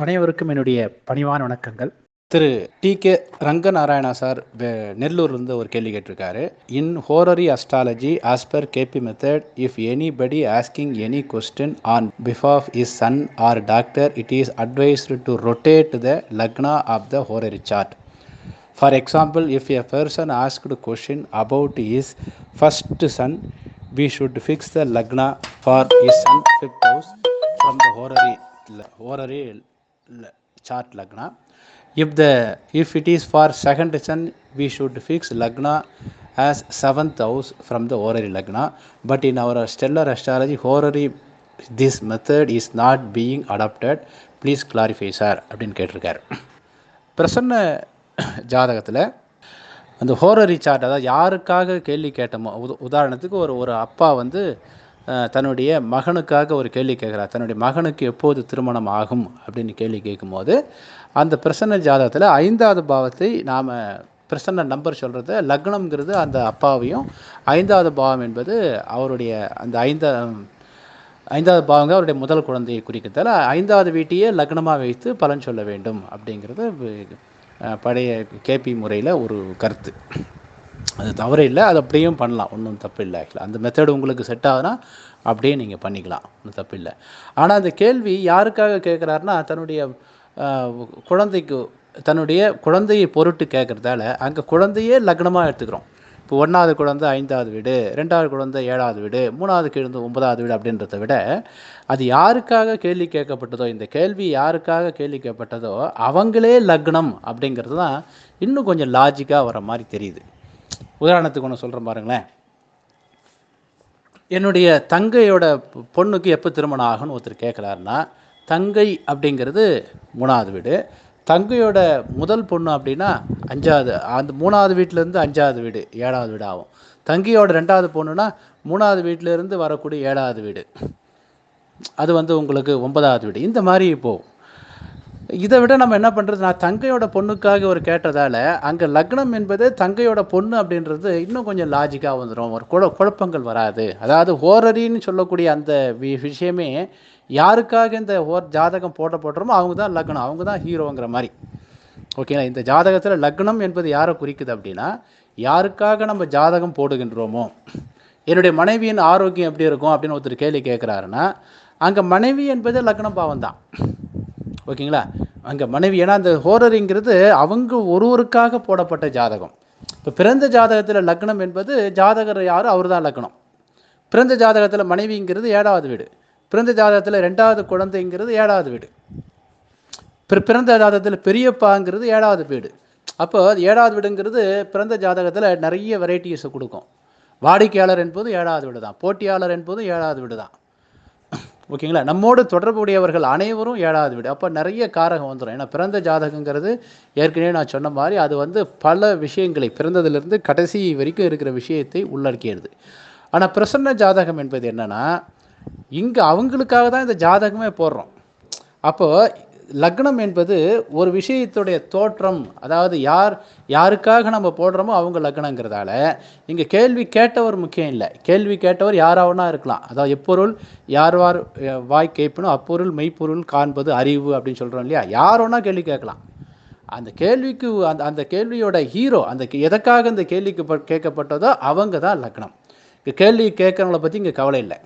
அனைவருக்கும் என்னுடைய பணிவான வணக்கங்கள். Thiru T K Ranganarayana sir நெல்லூர்லேருந்து ஒரு கேள்வி கேட்டிருக்காரு. In horary astrology as per KP method if anybody asking any question on behalf his son or daughter it is advised to rotate the lagna of the horary chart for example if a person asked question about his his son we should fix the lagna for his son fifth house from the horary horary, chart lagna. If the if it is for second son, we should fix lagna as seventh house from the horary lagna. But in our stellar astrology, horary this method is not being adopted. Please clarify, sir. அப்படின்னு கேட்டிருக்காரு பிரசன்ன ஜாதகத்தில் அந்த ஹோரரி chart அதாவது யாருக்காக கேள்வி கேட்டோமோ உத உதாரணத்துக்கு ஒரு ஒரு அப்பா வந்து அஹ், தன்னுடைய மகனுக்காக ஒரு கேள்வி கேட்குறார். தன்னுடைய மகனுக்கு எப்போது திருமணம் ஆகும் அப்படின்னு கேள்வி கேட்கும்போது அந்த பிரசன்ன ஜாதகத்தில் ஐந்தாவது பாவத்தை நாம் பிரசன்ன நம்பர் சொல்கிறது லக்னம்ங்கிறது அந்த அப்பாவையும் ஐந்தாவது பாவம் என்பது அவருடைய அந்த ஐந்த ஐந்தாவது பாவங்க அவருடைய முதல் குழந்தையை குறிக்கிறதால ஐந்தாவது வீட்டையே லக்னமாக வைத்து பலன் சொல்ல வேண்டும் அப்படிங்கிறது பழைய கேபி முறையில் ஒரு கருத்து. அது தவறு இல்லை அது அப்படியும் பண்ணலாம். ஒன்றும் தப்பு இல்லை ஆக்சுவலாக அந்த மெத்தட் உங்களுக்கு செட் ஆகுனா அப்படியே நீங்கள் பண்ணிக்கலாம். ஒன்றும் தப்பு இல்லை. ஆனால் அந்த கேள்வி யாருக்காக கேட்குறாருன்னா தன்னுடைய குழந்தைக்கு தன்னுடைய குழந்தையை பொருட்டு கேட்குறதால அங்கே குழந்தையே லக்னமாக எடுத்துக்கிறோம். இப்போ ஒன்றாவது குழந்தை ஐந்தாவது வீடு ரெண்டாவது குழந்தை ஏழாவது வீடு மூணாவது கிழந்து ஒன்பதாவது வீடு அப்படின்றத விட அது யாருக்காக கேள்வி கேட்கப்பட்டதோ இந்த கேள்வி யாருக்காக கேள்வி கேட்கப்பட்டதோ அவங்களே லக்னம் அப்படிங்கிறது தான் இன்னும் கொஞ்சம் லாஜிக்காக வர மாதிரி தெரியுது. உதாரணத்துக்கு ஒன்று சொல்கிறேன் பாருங்களேன். என்னுடைய தங்கையோட பொண்ணுக்கு எப்போ திருமணம் ஆகும்னு ஒருத்தர் கேட்குறாருன்னா தங்கை அப்படிங்கிறது மூணாவது வீடு. தங்கையோட முதல் பொண்ணு அப்படின்னா அஞ்சாவது அந்த மூணாவது வீட்டிலேருந்து அஞ்சாவது வீடு ஏழாவது வீடு ஆகும். தங்கையோட ரெண்டாவது பொண்ணுனா மூணாவது வீட்டிலேருந்து வரக்கூடிய ஏழாவது வீடு. அது வந்து உங்களுக்கு ஒன்பதாவது வீடு. இந்த மாதிரி போகும் இதை விட நம்ம என்ன பண்ணுறது நான் தங்கையோட பொண்ணுக்காக ஒரு கேட்டதால் அங்கே லக்னம் என்பது தங்கையோட பொண்ணு அப்படின்றது இன்னும் கொஞ்சம் லாஜிக்காக வந்துடும் ஒரு குழ குழப்பங்கள் வராது. அதாவது ஹோரரின்னு சொல்லக்கூடிய அந்த வி- விஷயமே யாருக்காக இந்த ஹோர் ஜாதகம் போட்ட போடுறோமோ அவங்க தான் லக்னம். அவங்க தான் ஹீரோங்கிற மாதிரி. ஓகேங்களா? இந்த ஜாதகத்தில் லக்னம் என்பது யாரை குறிக்குது அப்படின்னா யாருக்காக நம்ம ஜாதகம் போடுகின்றோமோ? என்னுடைய மனைவியின் ஆரோக்கியம் எப்படி இருக்கும் அப்படின்னு ஒருத்தர் கேள்வி கேட்குறாருன்னா அங்கே மனைவி என்பது லக்ன பாவம் தான் ஓகேங்களா? அங்கே மனைவி ஏன்னா அந்த ஹோரரிங்கிறது அவங்க ஒருவருக்காக போடப்பட்ட ஜாதகம். இப்போ பிறந்த ஜாதகத்தில் லக்னம் என்பது ஜாதகர் யார்? அவர் தான் லக்னம். பிறந்த ஜாதகத்தில் மனைவிங்கிறது ஏழாவது வீடு. பிறந்த ஜாதகத்தில் ரெண்டாவது குழந்தைங்கிறது ஏழாவது வீடு. பிற- பிறந்த ஜாதகத்தில் பெரியப்பாங்கிறது ஏழாவது வீடு. அப்போ ஏழாவது வீடுங்கிறது பிறந்த ஜாதகத்தில் நிறைய வெரைட்டிஸை கொடுக்கும். வாடிக்கையாளர் என்பது ஏழாவது வீடு தான் போட்டியாளர் என்பது ஏழாவது வீடு தான் ஓகேங்களா? நம்மோடு தொடர்புடையவர்கள் அனைவரும் ஏழாவது வீடு. அப்போ நிறைய காரகம் வந்துடும் ஏன்னா பிறந்த ஜாதகங்கிறது ஏற்கனவே நான் சொன்ன மாதிரி அது வந்து பல விஷயங்களை பிறந்ததுலேருந்து கடைசி வரைக்கும் இருக்கிற விஷயத்தை உள்ளடக்கியது. ஆனால் பிரசன்ன ஜாதகம் என்பது என்னன்னா இங்கே அவங்களுக்காக தான் இந்த ஜாதகமே போடுறோம். அப்போது லக்னம் என்பது ஒரு விஷயத்துடைய தோற்றம். அதாவது யார் யாருக்காக நம்ம போடுறோமோ அவங்க லக்னங்கிறதால இங்கே கேள்வி கேட்டவர் முக்கியம் இல்லை. கேள்வி கேட்டவர் யாராவனா இருக்கலாம். அதாவது எப்பொருள் யார் வார் வாய் கேட்பனோ அப்பொருள் மெய்ப்பொருள் காண்பது அறிவு அப்படின்னு சொல்கிறோம் இல்லையா? யாரோனா கேள்வி கேட்கலாம். அந்த கேள்விக்கு அந்த அந்த கேள்வியோட ஹீரோ அந்த எதற்காக அந்த கேள்விக்கு கேட்கப்பட்டதோ அவங்க தான் லக்னம் கேள்வி கேட்குறவங்கள பற்றி இங்கே கவலை இல்லை.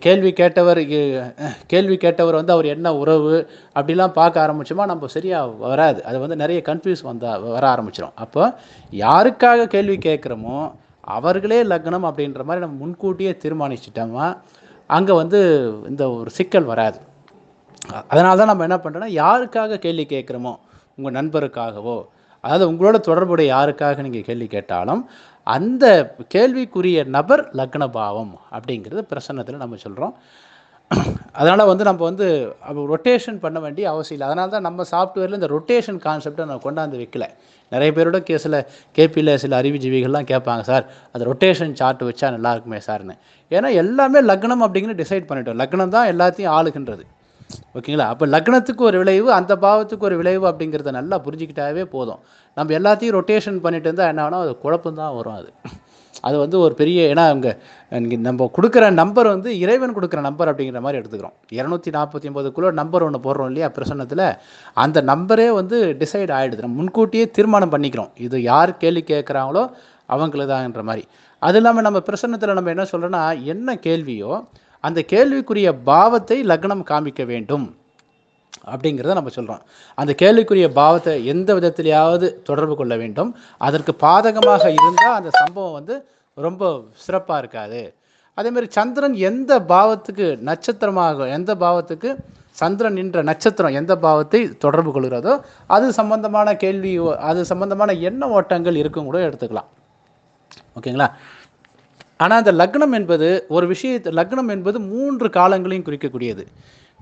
கேள்வி கேட்டவர் இ- கேள்வி கேட்டவர் வந்து அவர் என்ன உறவு அப்படிலாம் பார்க்க ஆரம்பிச்சோமா நம்ம சரியாக வராது. அது வந்து நிறைய கன்ஃபியூஸ் வந்தா வர ஆரம்பிச்சிடும் அப்போ யாருக்காக கேள்வி கேட்குறோமோ அவர்களே லக்னம் அப்படின்ற மாதிரி நம்ம முன்கூட்டியே தீர்மானிச்சிட்டோமா அங்கே வந்து இந்த ஒரு சிக்கல் வராது. அதனால தான் நம்ம என்ன பண்ணுறோன்னா யாருக்காக கேள்வி கேட்குறோமோ உங்கள் நண்பருக்காகவோ அதாவது உங்களோட தொடர்புடைய யாருக்காக நீங்கள் கேள்வி கேட்டாலும் அந்த கேள்விக்குரிய நபர் லக்ன பாவம் அப்படிங்கிறது பிரசன்னத்தில் நம்ம சொல்கிறோம் அதனால் வந்து நம்ம வந்து ரொட்டேஷன் பண்ண வேண்டிய அவசியம் இல்லை. அதனால தான் நம்ம சாஃப்ட்வேரில் இந்த ரொட்டேஷன் கான்செப்டை நான் கொண்டாந்து வைக்கல. நிறைய பேரோட கேஸில் கேபியில் சில அறிவுஜீவிகள்லாம் கேட்பாங்க சார் அது ரொட்டேஷன் சார்ட் வச்சா நல்லா இருக்குமே சார்னு. ஏன்னா எல்லாமே லக்னம் அப்படிங்கிற டிசைட் பண்ணிட்டோம். லக்னம் தான் எல்லாத்தையும் ஆளுகின்றது. ஓகேங்களா? அப்போ லக்னத்துக்கு ஒரு விளைவு அந்த பாவத்துக்கு ஒரு விளைவு அப்படிங்கிறத நல்லா புரிஞ்சுக்கிட்டாவே போதும். நம்ம எல்லாத்தையும் ரொட்டேஷன் பண்ணிட்டு இருந்தால் என்ன ஆகும் அது குழப்பம் தான் வரும் அது. அது வந்து ஒரு பெரிய ஏன்னா அங்கே நம்ம கொடுக்குற நம்பர் வந்து இறைவன் கொடுக்குற நம்பர் அப்படிங்கிற மாதிரி எடுத்துக்கிறோம். இரநூத்தி நாற்பத்தி ஒன்பதுக்குள்ளே நம்பர் ஒன்று போடுறோம் இல்லையா பிரசன்னத்தில்? அந்த நம்பரே வந்து டிசைட் ஆகிடுது நம்ம முன்கூட்டியே தீர்மானம் பண்ணிக்கிறோம். இது யார் கேள்வி கேட்குறாங்களோ அவங்களுதான்ற மாதிரி. அது இல்லாமல் நம்ம பிரசன்னத்தில் நம்ம என்ன சொல்கிறோன்னா என்ன கேள்வியோ அந்த கேள்விக்குரிய பாவத்தை லக்னம் காமிக்க வேண்டும் அப்படிங்கிறத நம்ம சொல்கிறோம் அந்த கேள்விக்குரிய பாவத்தை எந்த விதத்திலேயாவது தொடர்பு கொள்ள வேண்டும். அதற்கு பாதகமாக இருந்தால் அந்த சம்பவம் வந்து ரொம்ப சிறப்பாக இருக்காது. அதேமாதிரி சந்திரன் எந்த பாவத்துக்கு நட்சத்திரமாக எந்த பாவத்துக்கு சந்திரன் என்ற நட்சத்திரம் எந்த பாவத்தை தொடர்பு கொள்கிறதோ அது சம்பந்தமான கேள்வி அது சம்பந்தமான எண்ண ஓட்டங்கள் இருக்கும் கூட எடுத்துக்கலாம். ஓகேங்களா? ஆனால் அந்த லக்னம் என்பது ஒரு விஷயத்தை லக்னம் என்பது மூன்று காலங்களையும் குறிக்கக்கூடியது.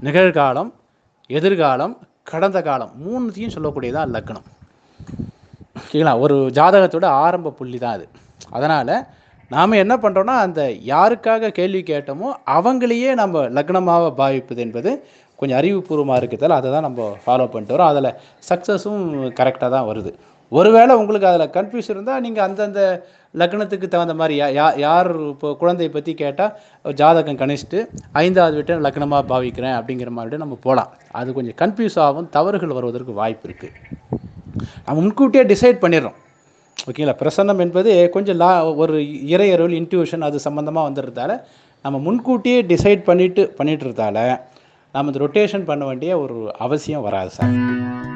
நிகழ்காலம் எதிர்காலம் கடந்த காலம் மூணுத்தையும் சொல்லக்கூடியதான் லக்னம். சரிங்களா? ஒரு ஜாதகத்தோட ஆரம்ப புள்ளி தான் அது. அதனால் நாம் என்ன பண்ணுறோன்னா அந்த யாருக்காக கேள்வி கேட்டோமோ அவங்களையே நம்ம லக்னமாக பாவிப்பது என்பது கொஞ்சம் அறிவுபூர்வமாக இருக்குதால் அதை தான் நம்ம ஃபாலோ பண்ணிட்டு வரோம். அதில் சக்ஸஸும் கரெக்டாக தான் வருது. ஒருவேளை உங்களுக்கு அதில் கன்ஃபியூஸ் இருந்தால் நீங்கள் அந்தந்த லக்னத்துக்கு தகுந்த மாதிரி யா யா யார் இப்போ குழந்தையை பற்றி கேட்டால் ஜாதகம் கணிச்சிட்டு ஐந்தாவது வீட்டை லக்னமாக பாவிக்கிறேன் அப்படிங்கிற மாதிரி நம்ம போகலாம் அது கொஞ்சம் கன்ஃபியூஸ் ஆகும் தவறுகள் வருவதற்கு வாய்ப்பு இருக்குது நம்ம முன்கூட்டியே டிசைட் பண்ணிடுறோம். ஓகேங்களா பிரசன்னம் என்பது கொஞ்சம் லா ஒரு இறையறவில் இன்ட்யூஷன் அது சம்மந்தமாக வந்துடுறதால நம்ம முன்கூட்டியே டிசைட் பண்ணிட்டு பண்ணிட்டுறதால நம்ம இந்த ரொட்டேஷன் பண்ண வேண்டிய ஒரு அவசியம் வராது சார்.